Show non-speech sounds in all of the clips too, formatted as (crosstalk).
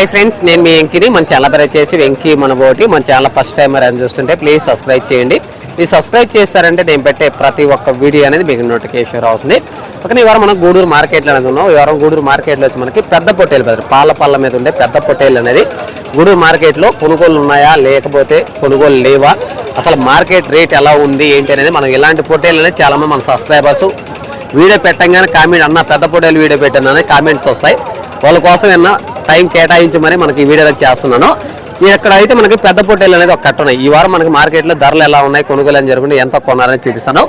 Hi friends నేను మీ వెంకిని. మన channel పేరు వెంకీ మన బోటి మన ఛానల్ ఫస్ట్ టైం అని చూస్తుంటే ప్లీజ్ సబ్స్క్రైబ్ చేయండి. ఈ సబ్స్క్రైబ్ చేస్తారంటే నేను పెట్టే ప్రతి ఒక్క వీడియో అనేది మీకు నోటిఫికేషన్ అవుతుంది ఒక ఈ వారం మనం గూడూరు మార్కెట్లో అనేది ఉన్నాం. ఈ వారం గూడూరు మార్కెట్లో వచ్చి మనకి పెద్ద పొట్టేలు పెద్ద పాల పళ్ళ మీద ఉండే పెద్ద పొట్టేలు అనేది గూడూరు మార్కెట్లో కొనుగోలు ఉన్నాయా? లేకపోతే కొనుగోలు లేవా? అసలు మార్కెట్ రేట్ ఎలా ఉంది? ఏంటి అనేది మనం ఇలాంటి పొట్టేలు అనేది చాలామంది మన సబ్స్క్రైబర్స్ వీడియో పెట్టంగానే కామెంట్ అన్న పెద్ద పొట్టేలు వీడియో పెట్టానని కామెంట్స్ వస్తాయి. వాళ్ళ కోసం ఏమన్నా టైం కేటాయించి మరి మనకి ఈ వీడియో చేస్తున్నాను. ఇక్కడ అయితే మనకి పెద్ద పొట్టేలు అనేది ఒక కట్ట ఉన్నాయి ఈ వారం మనకి మార్కెట్లో ధరలు ఎలా ఉన్నాయి కొనుగోలు అని జరుగుతుంది ఎంత కొన్నారని చూపిస్తాను.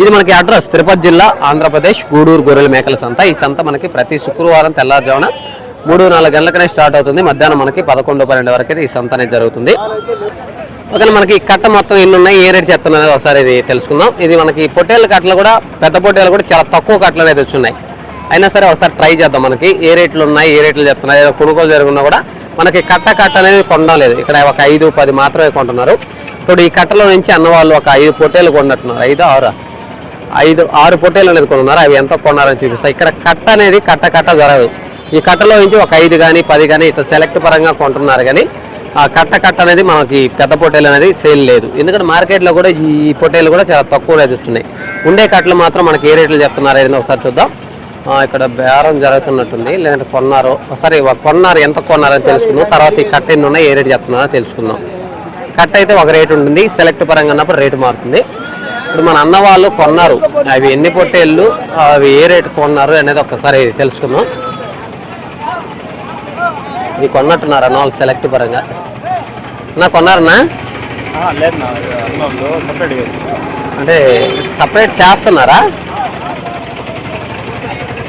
ఇది మనకి అడ్రస్ తిరుపతి జిల్లా ఆంధ్రప్రదేశ్ గూడూరు గొర్రెల మేకల సంత. ఈ సంత మనకి ప్రతి శుక్రవారం తెల్లారుజామున మూడు నాలుగు గంటలకనే స్టార్ట్ అవుతుంది. మధ్యాహ్నం మనకి పదకొండు పన్నెండు వరకు అయితే ఈ సంత అనేది జరుగుతుంది. ఓకే మనకి ఈ కట్ట మొత్తం ఎన్ని ఉన్నాయి ఏ రేట్ చెప్తున్నది ఒకసారి ఇది తెలుసుకుందాం. ఇది మనకి పొట్టేళ్ళ కట్టలు కూడా పెద్ద పొట్టేలు కూడా చాలా తక్కువ కట్టలు అనేది వచ్చున్నాయి అయినా సరే ఒకసారి ట్రై చేద్దాం మనకి. ఏ రేట్లు ఉన్నాయి ఏ రేట్లు చెప్తున్నాయి ఏదో కొనుగోలు జరుగున్నా కూడా మనకి కట్ట కట్ట అనేది కొనడం లేదు. ఇక్కడ ఒక ఐదు పది మాత్రమే కొంటున్నారు. ఇప్పుడు ఈ కట్టలో నుంచి అన్నవాళ్ళు ఒక ఐదు పొట్టేలు కొన్నట్టున్నారు. ఐదు ఆరు? ఐదు ఆరు పొట్టేలు అనేది కొనున్నారు. అవి ఎంత కొన్నారని చూపిస్తాయి ఇక్కడ కట్ట అనేది కట్ట కట్ట జరగదు. ఈ కట్టలో నుంచి ఒక ఐదు కానీ పది కానీ ఇట్లా సెలెక్ట్ పరంగా కొంటున్నారు కానీ ఆ కట్ట కట్ట అనేది మనకి పెద్ద పొట్టేలు అనేది సేల్ లేదు. ఎందుకంటే మార్కెట్లో కూడా ఈ పొట్టేలు కూడా చాలా తక్కువ రేట్ వస్తున్నాయి ఉండే కట్టలు మాత్రం మనకి ఏ రేట్లు చెప్తున్నారు అనేది ఒకసారి చూద్దాం. ఇక్కడ బేరం జరుగుతున్నట్టుంది. లేదంటే కొన్నారు. ఒకసారి వా- కొన్నారు ఎంత కొన్నారని తెలుసుకుందాం. తర్వాత ఈ కట్ట ఎన్ని ఉన్నాయి ఏ రేట్ చెప్తున్నారో తెలుసుకుందాం. కట్ట అయితే ఒక రేటు ఉంటుంది. సెలెక్ట్ పరంగా ఉన్నప్పుడు రేటు మారుతుంది. ఇప్పుడు మన అన్న వాళ్ళు కొన్నారు. అవి ఎన్ని పొట్టేళ్ళు అవి ఏ రేటు కొన్నారు అనేది ఒకసారి తెలుసుకుందాం. ఇవి కొన్నట్టున్నారు అన్న వాళ్ళు సెలెక్ట్ పరంగా? నా కొన్నారన్నా అంటే సపరేట్ చేస్తున్నారా?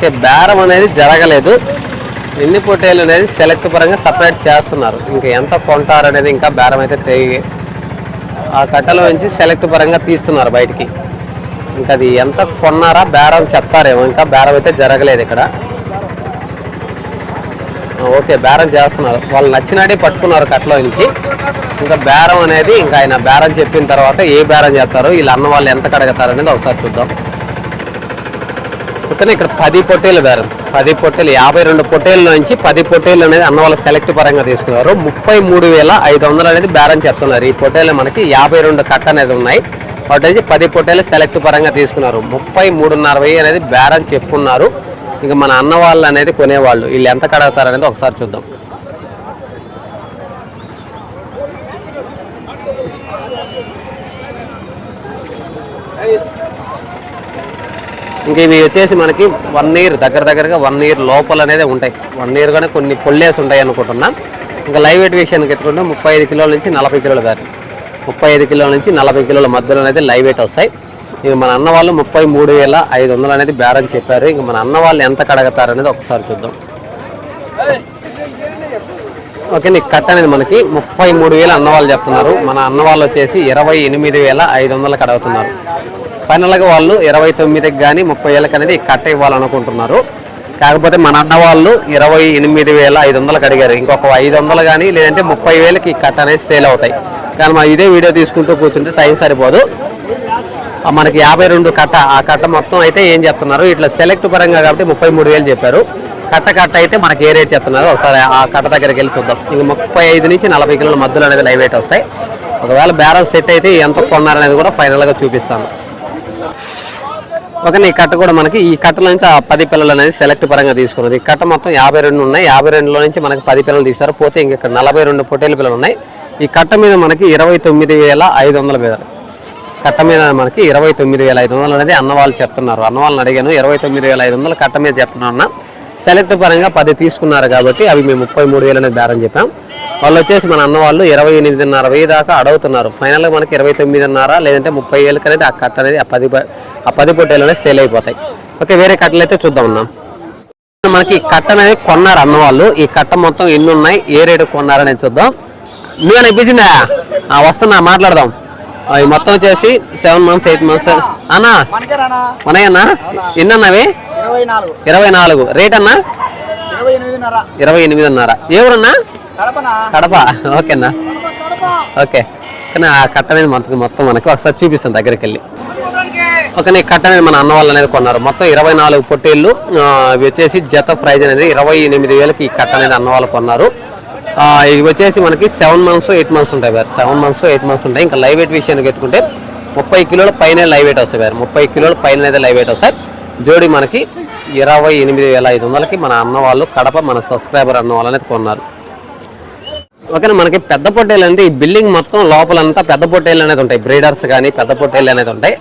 ఓకే బేరం అనేది జరగలేదు. ఎన్ని పోటీలు అనేది సెలెక్ట్ పరంగా సపరేట్ చేస్తున్నారు. ఇంకా ఎంత కొంటారు అనేది ఇంకా బేరం అయితే తెగి ఆ కట్టలో నుంచి సెలెక్ట్ పరంగా తీస్తున్నారు బయటికి. ఇంకా అది ఎంత కొన్నారా బేరం చెప్తారేమో ఇంకా బేరం అయితే జరగలేదు ఇక్కడ. ఓకే బేరం చేస్తున్నారు. వాళ్ళు నచ్చినట్టే పట్టుకున్నారు కట్టలో నుంచి. ఇంకా బేరం అనేది ఇంకా ఆయన బేరం చెప్పిన తర్వాత ఏ బేరం చేస్తారు వీళ్ళ అన్న వాళ్ళు ఎంత కడగతారు అనేది ఒకసారి చూద్దాం. ఓకేనా ఇక్కడ పది పొట్టేలు బేరం పది పొట్టేలు యాభై రెండు పొట్టేల నుంచి పది పొట్టేలు అనేది అన్న వాళ్ళ సెలెక్ట్ పరంగా తీసుకున్నారు. ముప్పై మూడు వేల ఐదు వందలు అనేది బేరం చెప్తున్నారు ఈ పొట్టేలు మనకి యాభై రెండు కట్ట అనేది ఉన్నాయి. వాటి నుంచి పది పొట్టేలు సెలెక్ట్ పరంగా తీసుకున్నారు. ముప్పై మూడున్నర వెయ్యి అనేది బేరం చెప్పున్నారు. ఇంకా మన అన్న వాళ్ళు అనేది కొనేవాళ్ళు. వీళ్ళు ఎంత కడగతారు అనేది ఒకసారి చూద్దాం. ఇంక ఇవి వచ్చేసి మనకి వన్ ఇయర్ దగ్గర దగ్గరగా వన్ ఇయర్ లోపల అనేది ఉంటాయి. వన్ ఇయర్ కానీ కొన్ని పొల్లేసి ఉంటాయి అనుకుంటున్నా. ఇంకా లైవ్ వెయిట్ విషయానికి ఎత్తుకుంటే ముప్పై ఐదు కిలోల నుంచి నలభై కిలోల దారి ముప్పై ఐదు కిలోల నుంచి నలభై కిలోల మధ్యలో అనేది లైవ్ వెయిట్ వస్తాయి. ఇక మన అన్న వాళ్ళు ముప్పై మూడు వేల ఐదు వందలు అనేది బేరం చెప్పారు. ఇంక మన అన్న వాళ్ళు ఎంత కడగతారు అనేది ఒకసారి చూద్దాం. ఓకే నీకు కట్ అనేది మనకి ముప్పై మూడు వేల అన్న వాళ్ళు చెప్తున్నారు. మన అన్న వాళ్ళు వచ్చేసి ఇరవై ఎనిమిది వేల ఐదు వందలు కడగుతున్నారు. ఫైనల్గా వాళ్ళు ఇరవై తొమ్మిదికి కానీ ముప్పై వేలకు అనేది కట్ట ఇవ్వాలనుకుంటున్నారు కాకపోతే మన అన్న వాళ్ళు ఇరవై ఎనిమిది వేల ఐదు వందలకు అడిగారు. ఇంకొక ఐదు వందలు కానీ లేదంటే ముప్పై వేలకి కట్ కట్ట అనేది సేల్ అవుతాయి. కానీ మా ఇదే వీడియో తీసుకుంటూ కూర్చుంటే టైం సరిపోదు. మనకి యాభై రెండు కట్ట. ఆ కట్ట మొత్తం అయితే ఏం చెప్తున్నారు? ఇట్లా సెలెక్ట్ పరంగా కాబట్టి ముప్పై మూడు వేలు చెప్పారు. కట్ట కట్ట అయితే మనకి ఏ రేట్ చెప్తున్నారు? ఒకసారి ఆ కట్ట దగ్గరికి వెళ్ళి చూద్దాం. ఇంక ముప్పై ఐదు నుంచి నలభై కిలోల మధ్యలో అనేది లైవ్ వెయిట్ వస్తాయి. ఒకవేళ బ్యారల్ సెట్ అయితే ఎంత కొన్నారనేది కూడా ఫైనల్గా చూపిస్తాను. ఒక ఈ కట్ట కూడా మనకి ఈ కట్టలో నుంచి ఆ పది పిల్లలు అనేది సెలెక్ట్ పరంగా తీసుకున్నది. ఈ కట్ట మొత్తం యాభై రెండు ఉన్నాయి. యాభై రెండులో నుంచి మనకి పది పిల్లలు తీశారు. పోతే ఇంక ఇక్కడ నలభై రెండు పొట్టేలు పిల్లలు ఉన్నాయి. ఈ కట్ట మీద మనకి ఇరవై తొమ్మిది వేల ఐదు వందల పిల్లలు కట్ట మీద మనకి ఇరవై తొమ్మిది వేల ఐదు వందలు అనేది అన్నవాళ్ళు చెప్తున్నారు. అన్న వాళ్ళని అడిగాను ఇరవై తొమ్మిది వేల ఐదు వందలు కట్ట మీద చెప్తున్నాను సెలెక్ట్ పరంగా పది తీసుకున్నారు కాబట్టి అవి మేము ముప్పై మూడు వేలు అనేది దారని చెప్పాం. వాళ్ళు వచ్చేసి మన అన్న వాళ్ళు ఇరవై ఎనిమిదిన్నర వెయ్యి దాకా అడుగుతున్నారు. ఫైనల్గా మనకి ఇరవై తొమ్మిదిన్నర లేదంటే ముప్పై వేలకి అనేది ఆ కట్ట అనేది ఆ పది ప- ఆ పది పొట్టేలు సేల్ అయిపోతాయి. ఓకే వేరే కట్టలు అయితే చూద్దాం ఉన్నాం మనకి కట్ట అనేది కొన్నారు అన్నవాళ్ళు. ఈ కట్ట మొత్తం ఎన్ని ఉన్నాయి ఏ రేటు కొన్నారనేది చూద్దాం. నువ్వు అనిపించిందా ఆ, వస్తున్నా మాట్లాడదాం. అవి మొత్తం వచ్చేసి సెవెన్ మంత్స్ ఎయిట్ మంత్స్ అన్నా ఉన్నాయన్నా? ఎన్ని అన్నవి ఇరవై నాలుగు. రేట్ అన్నా? ఇరవై ఎనిమిదిన్నర. అన్నారా ఎవరన్నా కడప. ఓకేనా ఓకే. కానీ ఆ కట్ట అనేది మొత్తం మొత్తం మనకి ఒకసారి చూపిస్తాను దగ్గరికి వెళ్ళి. ఒక నీ కట్ట అనేది మన అన్న వాళ్ళు అనేది కొన్నారు. మొత్తం ఇరవై నాలుగు పొట్టేళ్ళు ఇవి వచ్చేసి జత ప్రైజ్ అనేది ఇరవై ఎనిమిది వేలకి ఈ కట్ట అనేది అన్న వాళ్ళు కొన్నారు. ఇవి వచ్చేసి మనకి సెవెన్ మంత్స్ ఎయిట్ మంత్స్ ఉంటాయి sir. Seven months eight months ఉంటాయి. ఇంకా లైవ్ వెయిట్ విషయానికి ఎత్తుకుంటే ముప్పై కిలోల పైన లైవ్ వెయిట్ వస్తాయి సార్. ముప్పై కిలోల పైన అయితే లైవ్ వెయిట్ వస్తాయి జోడి మనకి ఇరవై ఎనిమిది వేల ఐదు వందలకి మన అన్న వాళ్ళు కడప మన సబ్స్క్రైబర్ అన్న వాళ్ళు అనేది కొన్నారు. ఓకేనా మనకి పెద్ద పొట్టేలు అంటే ఈ బిల్డింగ్ మొత్తం లోపలంతా పెద్ద పొట్టేలు అనేది ఉంటాయి. బ్రీడర్స్ కానీ పెద్ద పొట్టేలు అనేది ఉంటాయి.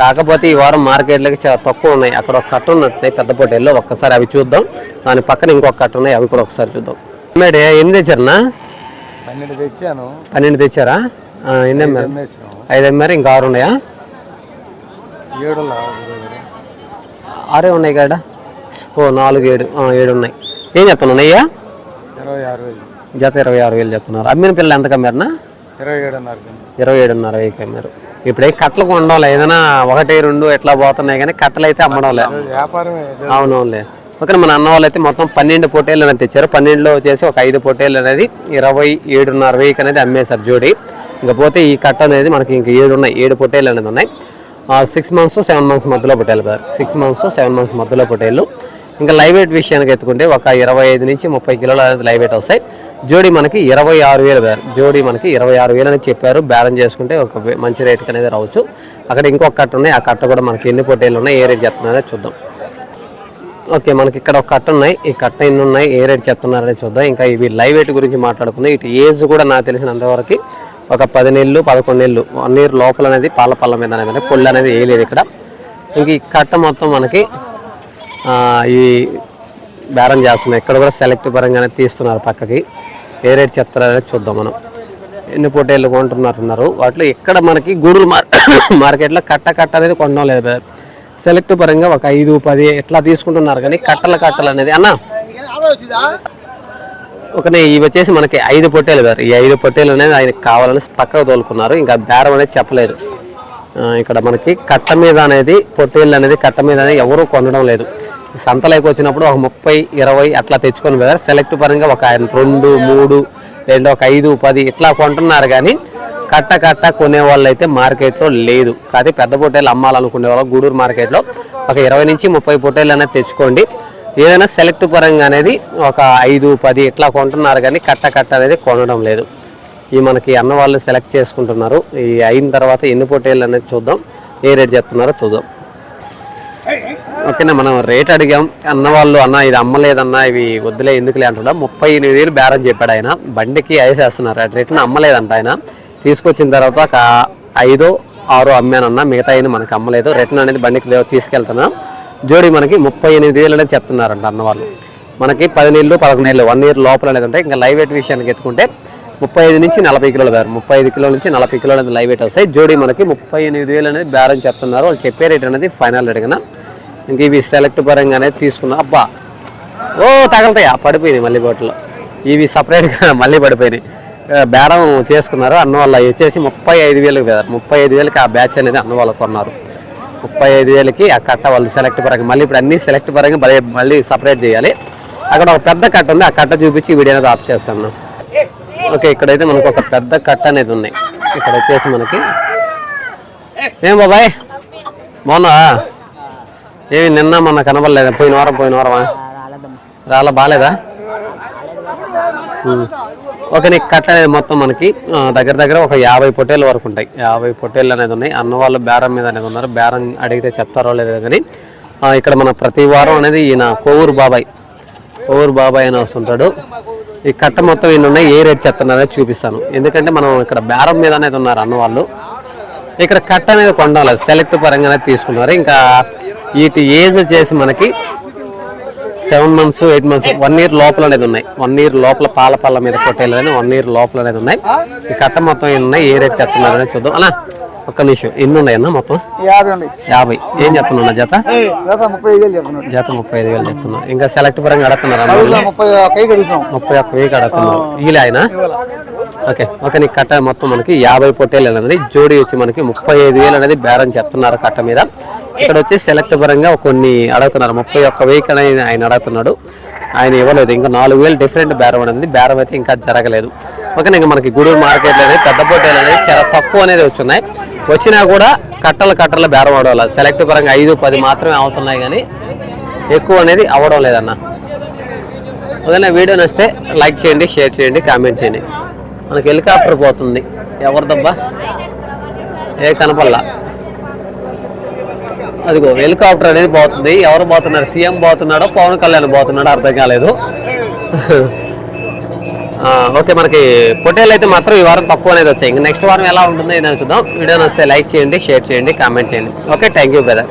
కాకపోతే ఈ వారం మార్కెట్లకి చాలా తక్కువ ఉన్నాయి. అక్కడ ఒక కట్ట ఉన్నట్టున్నాయి పెద్ద పొట్టేళ్ళు ఒక్కసారి అవి చూద్దాం. దాని పక్కన ఇంకొక కట్ట ఉన్నాయి అవి కూడా ఒకసారి చూద్దాం. మేడే ఎన్ని తెచ్చారన్నా? పన్నెండు తెచ్చాను. పన్నెండు తెచ్చారా? ఎన్ని అమ్మారు? ఐదు అమ్మారు ఇంకా ఆరు ఉన్నాయా? ఏడు ఆరే ఉన్నాయి కాడ? ఓ నాలుగు ఏడు ఏడు ఉన్నాయి. ఏం చెప్తున్నాను అయ్యా ఇరవై ఆరు వేలు. జత ఇరవై ఆరు వేలు చెప్తున్నారు. అమ్మిన పిల్లలు ఎంత కమ్మారనా ఇరవై ఏడున్నర ఇరవై ఏడున్నర వెయ్యి అమ్మారు. ఇప్పుడు కట్టలు కొనడం లేదు ఏదైనా ఒకటి రెండు ఎట్లా పోతున్నాయి కానీ కట్టలు అయితే అమ్మడం లే వ్యాపారమే. అవునవునులే. ఓకే మన అన్న వాళ్ళు అయితే మొత్తం పన్నెండు పొట్టేళ్ళు అనేది తెచ్చారు. పన్నెండులో వచ్చేసి ఒక ఐదు పొట్టేళ్ళు అనేది ఇరవై ఏడున్నర వెయ్యికి అనేది అమ్మేశారు జోడి. ఇకపోతే ఈ కట్ట అనేది మనకి ఇంక ఏడు ఉన్నాయి. ఏడు పొట్టేళ్ళు అనేది ఉన్నాయి. సిక్స్ మంత్స్ సెవెన్ మంత్స్ మధ్యలో పొట్టేళ్ళు sir six months seven months మధ్యలో పొట్టేళ్ళు. ఇంకా లైవ్ వెయిట్ విషయానికి ఎత్తుకుంటే ఒక ఇరవై ఐదు నుంచి ముప్పై కిలోల అనేది లైవ్ వెయిట్ వస్తాయి. జోడీ మనకి ఇరవై ఆరు వేలు జోడీ జోడి మనకి ఇరవై ఆరు వేలు అని చెప్పారు. బ్యాలెన్స్ చేసుకుంటే ఒక మంచి రేట్కి అనేది రావచ్చు. అక్కడ ఇంకొక కట్ట ఉన్నాయి. ఆ కట్ట కూడా మనకి ఎన్ని పొట్టేళ్ళు ఉన్నాయి ఏ రేట్ చెప్తున్నారో చూద్దాం. ఓకే మనకి ఇక్కడ ఒక కట్ట ఉన్నాయి. ఈ కట్ట ఎన్ని ఉన్నాయి ఏ రేట్ చెప్తున్నారని చూద్దాం. ఇంకా ఇవి లైవ్ వెయిట్ గురించి మాట్లాడుకుందాం. ఇటు ఏజ్ కూడా నాకు తెలిసినంతవరకు ఒక పది నెలలు పదకొండు నెలలు. వన్ ఇయర్ లోపల అనేది పాల పళ్ళ మీద అనేది పొళ్ళు అనేది వేయలేదు ఇక్కడ. ఇంక ఈ కట్ట మొత్తం మనకి ఈ బేరం చేస్తున్నాయి. ఇక్కడ కూడా సెలెక్ట్ పరంగానే తీస్తున్నారు పక్కకి. ఏ రేట్ చెప్తారనేది చూద్దాం మనం. ఎన్ని పొట్టేళ్ళు కొంటున్నారు వాటిలో ఇక్కడ మనకి గుడులు మార్ (coughs) మార్కెట్లో కట్ట కట్ట అనేది కొనడం లేదు సెలెక్ట్ పరంగా ఒక ఐదు పది ఎట్లా తీసుకుంటున్నారు కానీ కట్టల కట్టలు అనేది అన్న. ఒకనే ఇవి వచ్చేసి మనకి ఐదు పొట్టేలు గారు ఈ ఐదు పొట్టేలు అనేది ఆయనకి కావాలని పక్కకు తోలుకున్నారు. ఇంకా బేరం అనేది చెప్పలేదు. ఇక్కడ మనకి కట్ట మీద అనేది పొట్టేళ్ళు అనేది కట్ట మీద అనేది ఎవరూ కొనడం లేదు. సంతలోకి వచ్చినప్పుడు ఒక ముప్పై ఇరవై అట్లా తెచ్చుకొని పోయారు. సెలెక్ట్ పరంగా ఒక ఆయన రెండు మూడు రెండు ఒక ఐదు పది ఇట్లా కొంటున్నారు కానీ కట్ట కట్ట కొనే వాళ్ళు అయితే మార్కెట్లో లేదు. కాకపోతే పెద్ద పొట్టేలు అమ్మాలనుకునే వాళ్ళు గూడూరు మార్కెట్లో ఒక ఇరవై నుంచి ముప్పై పొట్టేలు అనేది తెచ్చుకోండి. ఏదైనా సెలెక్ట్ పరంగా అనేది ఒక ఐదు పది ఇట్లా కొంటున్నారు కానీ కట్ట కట్ట అనేది కొనడం లేదు. ఈ మనకి అన్న వాళ్ళు సెలెక్ట్ చేసుకుంటున్నారు. ఈ అయిన తర్వాత ఎన్ని పొట్టేళ్ళు అనేది చూద్దాం. ఏ రేట్ చెప్తున్నారో చూద్దాం. ఓకేనా మనం రేట్ అడిగాం. అన్న వాళ్ళు అన్న ఇది అమ్మలేదన్నా ఇవి వద్దులే ఎందుకులే అంటున్నా ముప్పై ఎనిమిది వేలు బేరం చెప్పాడు ఆయన. బండికి వేసేస్తున్నారు అటు రేట్ను అమ్మలేదంట ఆయన. తీసుకొచ్చిన తర్వాత ఒక ఐదో ఆరో అమ్మానన్నా మిగతా అయిన మనకి అమ్మలేదు. రిటర్న్ అనేది బండికి తీసుకెళ్తున్నా తీసుకెళ్తున్నాం. జోడి మనకి ముప్పై ఎనిమిది వేలు అనేది చెప్తున్నారంట అన్న వాళ్ళు మనకి పది నీళ్ళు పదకొండు నీళ్ళు వన్ ఇయర్ లోపల అనేది ఉంటాయి. ఇంకా లైవ్ వెయిట్ విషయానికి ఎత్తుకుంటే ముప్పై ఐదు నుంచి నలభై కిలోలు బేరం ముప్పై ఐదు కిలోల నుంచి నలభై కిలోలు అనేది లైవ్ వెయిట్ వస్తాయి. జోడి మనకి ముప్పై ఎనిమిది వేలు అనేది బేరం చెప్తున్నారు. వాళ్ళు చెప్పే రేట్ అనేది ఫైనల్ అడిగినా ఇంక ఇవి సెలెక్ట్ పరంగానే అనేది తీసుకున్నా. అబ్బా! ఓ తగలతాయా? పడిపోయినాయి మళ్ళీ బోట్లో ఇవి సపరేట్గా మళ్ళీ పడిపోయినాయి. బేరం చేసుకున్నారు. అన్న వాళ్ళ వచ్చేసి ముప్పై ఐదు వేలకు కదా. ముప్పై ఐదు వేలకి ఆ బ్యాచ్ అనేది అన్న వాళ్ళు కొన్నారు. ముప్పై ఐదు వేలకి ఆ కట్ట వాళ్ళు సెలెక్ట్ పరంగా మళ్ళీ ఇప్పుడు అన్నీ సెలెక్ట్ పరంగా మళ్ళీ సపరేట్ చేయాలి. అక్కడ ఒక పెద్ద కట్ట ఉంది. ఆ కట్ట చూపించి వీడియో అనేది ఆఫ్ చేస్తాను. ఓకే ఇక్కడైతే మనకు ఒక పెద్ద కట్ట అనేది ఉన్నాయి ఇక్కడ వచ్చేసి మనకి. ఏం బాబాయ్? బాగున్నా ఏమి నిన్న మొన్న కనబడలేదా? పోయిన వారం పోయిన వారమా? రాలా బాగాలేదా ఓకే నీకు కట్ట అనేది మొత్తం మనకి దగ్గర దగ్గర ఒక యాభై పొట్టేలు వరకు ఉంటాయి. యాభై పొట్టేళ్ళు అనేది ఉన్నాయి. అన్న వాళ్ళు బేరం మీద అనేది ఉన్నారు. బేరం అడిగితే చెప్తారో లేదో కానీ ఇక్కడ మన ప్రతి వారం అనేది ఈయన కోవూరు బాబాయ్. కోవూరు బాబాయ్ అని వస్తుంటాడు. ఈ కట్ట మొత్తం ఈయన ఉన్నాయి. ఏ రేట్ చెప్తున్నారో చూపిస్తాను. ఎందుకంటే మనం ఇక్కడ బేరం మీద అనేది ఉన్నారు అన్న వాళ్ళు. ఇక్కడ కట్ట అనేది కొండాలి. సెలెక్ట్ పరంగానే తీసుకున్నారు. ఇంకా వీటి ఏజ్ వచ్చేసి మనకి seven months eight months one year లోపల అనేది ఉన్నాయి. వన్ ఇయర్ లోపల పాల పళ్ళ మీద పొట్టేలు అనేది వన్ ఇయర్ లోపల అనేది ఉన్నాయి. ఈ కట్ట మొత్తం ఎన్ని ఉన్నాయి? ఏ రేట్ చెప్తున్నారు అనేది చూద్దాం. అలా ఒక్క నిమిషం. ఎన్ని ఉన్నాయి అన్న మొత్తం? యాభై ఏం చెప్తున్నా జత? వేలు జత ముప్పై ఐదు వేలు చెప్తున్నా ఇంకా సెలెక్ట్ పరంగా అడుగుతున్నారు ముప్పై ఒక్క వెయ్యి అడుగుతున్నారు వీలే ఆయన ఓకే. ఓకే నీకు కట్ట మొత్తం మనకి యాభై పొట్టేలు అనేది జోడి వచ్చి మనకి ముప్పై ఐదు వేలు అనేది బేరం చెప్తున్నారు కట్ట మీద. ఇక్కడ వచ్చి సెలెక్ట్ పరంగా కొన్ని అడుగుతున్నారు. ముప్పై ఒక్క వెయ్యి అనేది ఆయన అడుగుతున్నాడు. ఆయన ఇవ్వలేదు. ఇంకా నాలుగు వేలు డిఫరెంట్ బేరం అనేది బేరం అయితే ఇంకా జరగలేదు. ఓకే ఇంకా మనకి గూడూరు మార్కెట్లో అనేది పెద్ద పోటీలు అనేది చాలా తక్కువ అనేది వచ్చున్నాయి వచ్చినా కూడా కట్టలు కట్టలు బేరం అవడం సెలెక్ట్ పరంగా ఐదు పది మాత్రమే అవుతున్నాయి కానీ ఎక్కువ అనేది అవ్వడం లేదన్న. ఏదైనా వీడియో నచ్చితే లైక్ చేయండి షేర్ చేయండి కామెంట్ చేయండి. మనకి హెలికాప్టర్ పోతుంది. ఎవరిదబ్బా? ఏ కనపల్లా అదిగో హెలికాప్టర్ అనేది పోతుంది. ఎవరు పోతున్నారు? సీఎం పోతున్నాడో? పవన్ కళ్యాణ్ పోతున్నాడో? అర్థం కాలేదు. ఓకే మనకి పొటేలు అయితే మాత్రం ఈ వారం తక్కువ అనేది వచ్చాయి. ఇంకా నెక్స్ట్ వారం ఎలా ఉంటుందో ఏదైనా చూద్దాం. వీడియో నచ్చితే లైక్ చేయండి షేర్ చేయండి కామెంట్ చేయండి. Okay thank you brother.